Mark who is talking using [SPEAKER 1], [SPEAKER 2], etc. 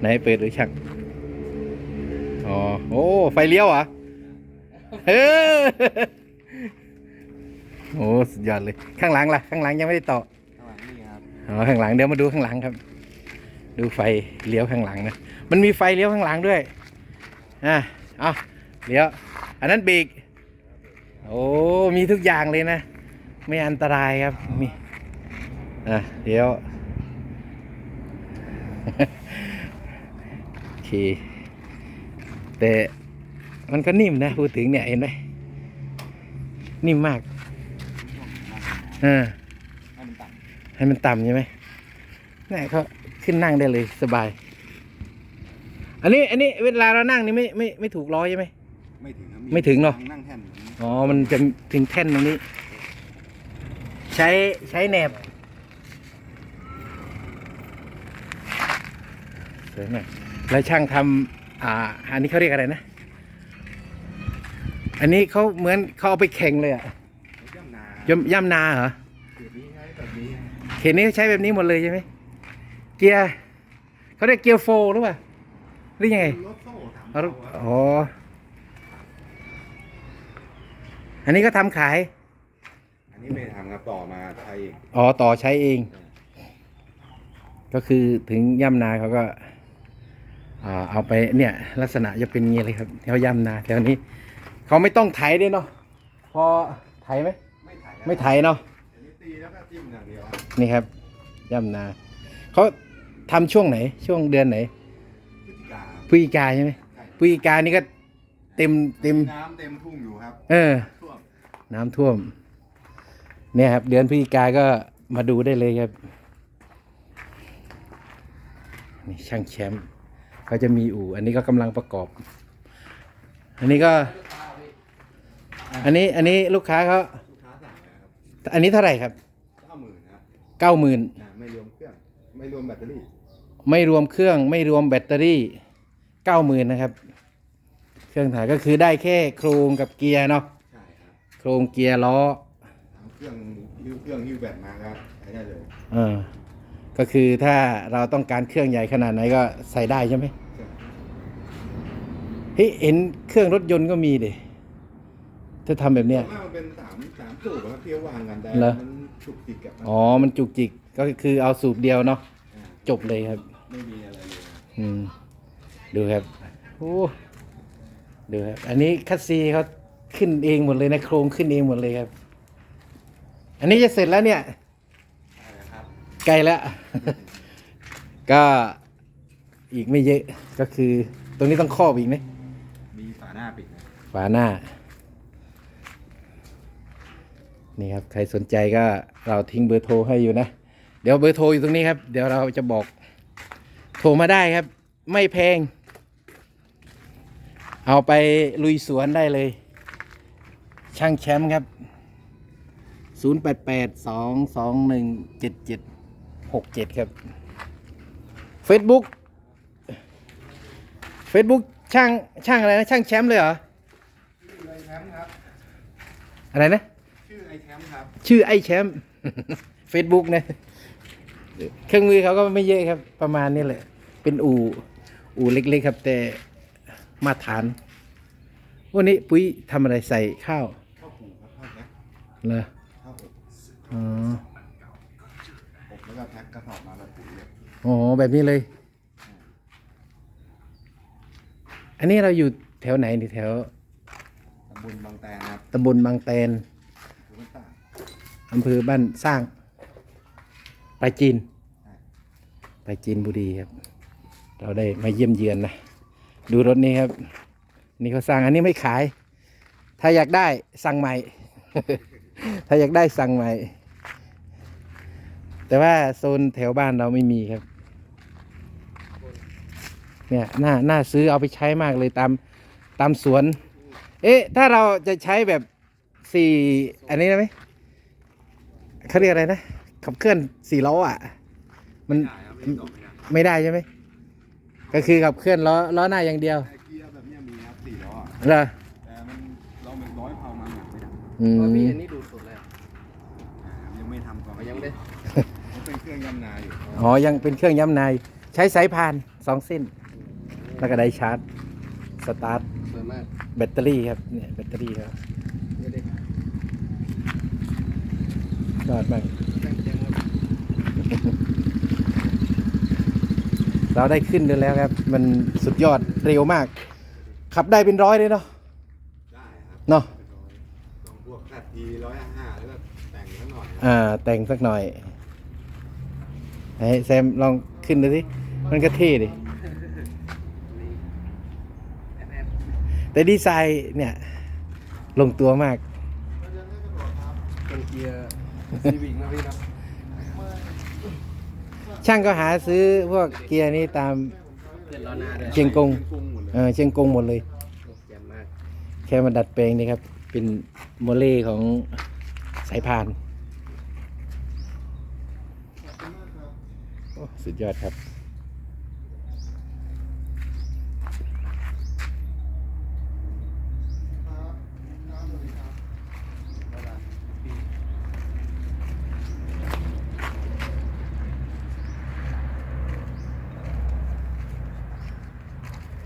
[SPEAKER 1] ไหนเปิดดูช่างอ๋อโอ้ไฟเลี้ยวเหรอเออโอ้สุดยอดเลยข้างหลังล่ะ ข้างหลังยังไม่ได้ต่อ
[SPEAKER 2] ข้างหลังนี่ครับ
[SPEAKER 1] อ๋อข้างหลังเดี๋ยวมาดูข้างหลังครับ ดูไฟเลี้ยวข้างหลังนะมันมีไฟเลี้ยวข้างหลังด้วยอะเอาเลี้ยวอันนั้นเบรกโอ้มีทุกอย่างเลยนะ ไม่อันตรายครับมีอะเลี้ยวโอ เค แต่มันก็นิ่มนะ พูดถึงเนี่ยเห็นไหมนิ่มมากอ่า
[SPEAKER 2] ให้มันต่
[SPEAKER 1] ให้มันต่ำใช่ไหมนี่เขาขึ้นนั่งได้เลยสบาย อันนี้ อันนี้เวลาเรานั่งนี่ไม่ไม่ไม่ถูกล้อใช่ไหมำ
[SPEAKER 2] ไม่ถึงครับ
[SPEAKER 1] ไม่ถึงเนอะ
[SPEAKER 2] นั่งแท่นอย่างนี้
[SPEAKER 1] อ๋อ มันจะถึงแท่นตรงนี้ ใช้ใช้แหนบสวยมาก แล้วช่างทำอ่า อันนี้เขาเรียกอะไรนะ อันนี้เขาเหมือนเขาเอาไปแข่งเลยอะ
[SPEAKER 2] ย่ำนา
[SPEAKER 1] ย่ำย่ำนาเหรอ
[SPEAKER 2] เดี๋ยวนี้ใช้แบบนี้
[SPEAKER 1] เข็นนี้ใช้แบบนี้หมดเลยใช่ไหมเกียร์เขาเรียกเกียร์โฟร์หรือเปล่าหรือยังไง
[SPEAKER 2] รถโซ่ถาม
[SPEAKER 1] เอา
[SPEAKER 2] เขาอะ
[SPEAKER 1] อ๋ออันนี้ก็ทำขาย
[SPEAKER 2] อันนี้ไม่ได้ทำครับต่อมาใช้เอง
[SPEAKER 1] อ๋อ ต่อใช้เอง ก็คือถึงย่ำนาเขาก็อ่า เอาไปเนี่ยลักษณะจะเป็นงี้เลยครับแถวย่ำนาแถวนี้เขาไม่ต้องไถด้วยเนาะพอไถไหม
[SPEAKER 2] ไม่ถ่าย
[SPEAKER 1] ไม่ไถเนาะ
[SPEAKER 2] อันนี้ตีแล้วก็จิ้มอย่างเดียว
[SPEAKER 1] นี่ครับย่ำนาเขาทำช่วงไหนช่วงเดือนไหน
[SPEAKER 2] พฤศจิกา
[SPEAKER 1] พฤศจิกาใช่ไหมพฤศจิกานี่ก็เต็มเต็ม
[SPEAKER 2] น้ำเต็มทุ่งอยู่ครับ
[SPEAKER 1] เออ
[SPEAKER 2] ท่วม
[SPEAKER 1] น้ำท่วม เนี่ยครับ เดือนพฤศจิกาก็มาดูได้เลยครับนี่ช่างแชมป์ เขาจะมีอู่ อันนี้ก็กำลังประกอบ อันนี้ก็ อันนี้อันนี้ลูกค้าเขา
[SPEAKER 2] ลูกค้าสั่งนะครับ
[SPEAKER 1] อันนี้เท่าไหร่ครับ
[SPEAKER 2] เก้าหมื่นครับ
[SPEAKER 1] เก้าหมื่น
[SPEAKER 2] นะไม่รวมเครื่อง ไม่รวมแบตเตอรี่
[SPEAKER 1] ไม่รวมเครื่อง ไม่รวมแบตเตอรี่เก้าหมื่นนะครับ เครื่องถ่ายก็คือได้แค่โครงกับเกียร์เนาะ
[SPEAKER 2] ใช่ครับ
[SPEAKER 1] โครงเกียร์ล้อ
[SPEAKER 2] ทำเครื่องหิ้วเครื่องหิ้วแบตมาก็ใช้ได้เลย
[SPEAKER 1] เออ ก็คือถ้าเราต้องการเครื่องใหญ่ขนาดไหนก็ใส่ได้ใช่ไหม
[SPEAKER 2] ใช่
[SPEAKER 1] เฮ้ยเห็นเครื่องรถยนต์ก็มีดิถ้าทำแบบเนี้ย
[SPEAKER 2] ส่วนมากมันเป็นสามสามสูบแล้วเที่ยววางกันแต่
[SPEAKER 1] เหรอ
[SPEAKER 2] มันฉุกจิกกับมัน
[SPEAKER 1] อ๋อ มันจุกจิกก็คือเอาสูบเดียวเนาะาจบเลยครับ
[SPEAKER 2] ไม่มีอะไรเลยครับ
[SPEAKER 1] อืม ดูครับโอ้ดูครับ อันนี้คัสซีเขาขึ้นเองหมดเลยนะโครงขึ้นเองหมดเลยครับ อันนี้จะเสร็จแล้วเนี่ย
[SPEAKER 2] ใช่ ครับ
[SPEAKER 1] ใกล้แล้ว ก็อีกไม่เยอะก็คือ ตรงนี้ต้องครอบอีกไหม
[SPEAKER 2] มีฝาหน้าปิดนะ
[SPEAKER 1] ฝาหน้า นี่ครับ ใครสนใจก็เราทิ้งเบอร์โทรให้อยู่นะ เดี๋ยวเบอร์โทรอยู่ตรงนี้ครับ เดี๋ยวเราจะบอก โทรมาได้ครับ ไม่แพง เอาไปลุยสวนได้เลย ช่างแชมป์ครับ 0 8 8 2 2 1 7 7 6 7ครับ Facebook Facebook ช่างช่างอะไรนะช่างแชมป์เลยเหรอ
[SPEAKER 2] ชื่อไอแชมป์ครับ
[SPEAKER 1] อะไรนะ
[SPEAKER 2] ชื่อไอแชมป์ครับ
[SPEAKER 1] ชื่อไอ้แชมป์ Facebook นะเครื่องมือเขาก็ไม่เยอะครับ ประมาณนี้แหละ เป็นอู่อู่เล็กๆครับ แต่มาตรฐาน วันนี้ปุ้ยทำอะไรใส่ข้าว
[SPEAKER 2] ข้าวผูครับข้าวแพ็ค
[SPEAKER 1] เหรอ
[SPEAKER 2] ข้าวอบ
[SPEAKER 1] อ๋อ
[SPEAKER 2] อบแล้ว ก็แพ็คกระสอบมาแบบปุ๋ยเลย
[SPEAKER 1] อ๋อแบบนี้เลย อันนี้เราอยู่แถวไหนนี่แถว
[SPEAKER 2] ตำบลบางแตนครับ
[SPEAKER 1] ตำบลบางแตน
[SPEAKER 2] ถูกไหมตา
[SPEAKER 1] อำเภอบ้านสร้างปลายจีน
[SPEAKER 2] ใช่
[SPEAKER 1] ปลายจีนบุรีครับ เราได้มาเยี่ยมเยือนนะ ดูรถนี้ครับ นี่เขาสั่งอันนี้ไม่ขาย ถ้าอยากได้สั่งใหม่ ถ้าอยากได้สั่งใหม่ แต่ว่าโซนแถวบ้านเราไม่มีครับ เนี่ยน่าน่าซื้อเอาไปใช้มากเลยตามตามสวน เอ๊ะ ถ้าเราจะใช้แบบสี่อันนี้ได้ไหมเขาเรียกอะไรนะ ขับเคลื่อนสี่ล้ออะ มัน
[SPEAKER 2] ใช่ครับไม่ตอบไม่ได้
[SPEAKER 1] ไม่ได้ใช่ไหมก็คือขับเคลื่อนล้อล้อหน้าอย่างเดียว
[SPEAKER 2] แต่เกียร์แบบเนี้ยมีครับสี่ล้ออะ
[SPEAKER 1] เหรอ
[SPEAKER 2] แต่มันเราเป็นร้อยเผามาหนักไม่ได้
[SPEAKER 1] อืม
[SPEAKER 3] ว่าพี่อันนี้ดู
[SPEAKER 2] ทำก่อน
[SPEAKER 3] อ๋อยังไม่ได้
[SPEAKER 2] มันเป็นเครื่องยำนาอยู่
[SPEAKER 1] อ๋อยังเป็นเครื่องย้ำนายใช้สายพานสองเส้น แล้วก็ได้ชาร์จ สตาร์ท
[SPEAKER 2] สวยมาก
[SPEAKER 1] แบตเตอรี่ครับเนี่ยแบตเตอรี่ครับ
[SPEAKER 2] เดี๋ยวเด็ก
[SPEAKER 1] ยอดมาก
[SPEAKER 2] แต่งเต็มหมด
[SPEAKER 1] เราได้ขึ้นดูแล้วครับ มันสุดยอดเร็วมาก ขับได้เป็นร้อยเลยเนาะ
[SPEAKER 2] ได้ครับ
[SPEAKER 1] เนาะ
[SPEAKER 2] ต้องพวกแคดทีร้อยห้า อย
[SPEAKER 1] อ่าแต่งสักหน่อยไหนแซมลองขึ้นดูสิมันก็เท่ดิแต่ดีไซน์เนี่ย ลงตัวมาก
[SPEAKER 2] เป็นเกียร์ซีวิกนะพี่นะ
[SPEAKER 1] ช่างก็หาซื้อพวกเกียร์นี้ตาม
[SPEAKER 2] เกียร์ล้อหน้าด้วย
[SPEAKER 1] เชียงกง
[SPEAKER 2] เชียงกงหมดเลย
[SPEAKER 1] เออเชียงกงหมดเลย
[SPEAKER 2] เยี่ยมมาก
[SPEAKER 1] แค่มาดัดแปลงนี่ครับ เป็นโมเลของสายพานโอ้ สุดยอดครับ